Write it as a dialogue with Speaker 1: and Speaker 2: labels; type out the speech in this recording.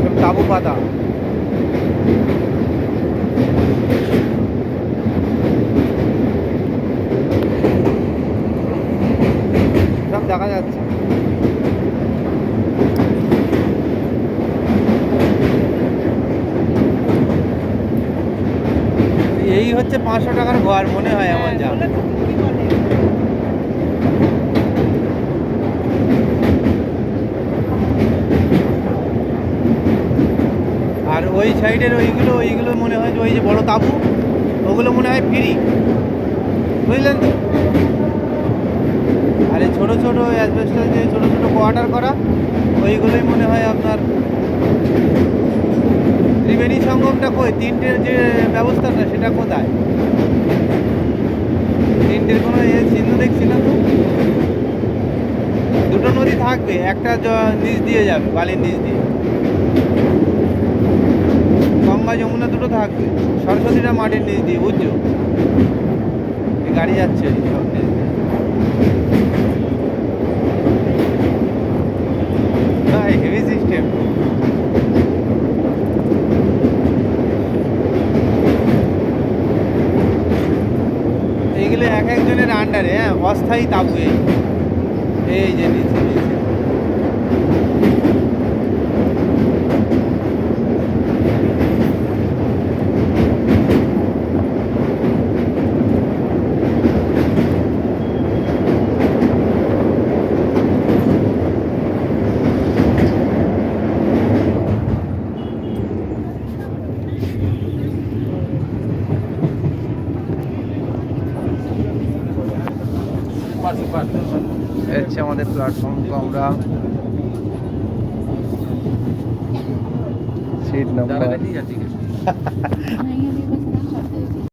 Speaker 1: 그럼 나무바다. 그럼 나가야지 এই হচ্ছে পাঁচশো টাকার ঘর মনে হয় আমার যা
Speaker 2: বলে?
Speaker 1: আর ওই সাইডের ওইগুলো ওইগুলো মনে হয় যে ওই যে বড় তাবু ওগুলো মনে হয় ফ্রি। বুঝলেন? তো আর এই ছোটো ছোটো অ্যাসবেস্টার যে ছোটো ছোটো কোয়ার্টার করা ওইগুলোই মনে হয় আপনার ত্রিবেণী সঙ্গমটা কই? তিনটের যে ব্যবস্থাটা, সেটা কোথায়? তিনটের কোনো চিহ্ন দেখছি না তো। দুটো নদী থাকবে, একটা নিচ দিয়ে যাবে, বালির নিচ দিয়ে। গঙ্গা যমুনা দুটো থাকবে, সরস্বতীটা মাটির নিচ দিয়ে, বুঝছ? গাড়ি যাচ্ছে হেভি সিস্টেম এইগুলো এক একজনের আন্ডারে হ্যাঁ? অস্থায়ী তাবু এই। এই যে নিচে নিচে। হচ্ছে আমাদের প্ল্যাটফর্ম আমরা। Seat number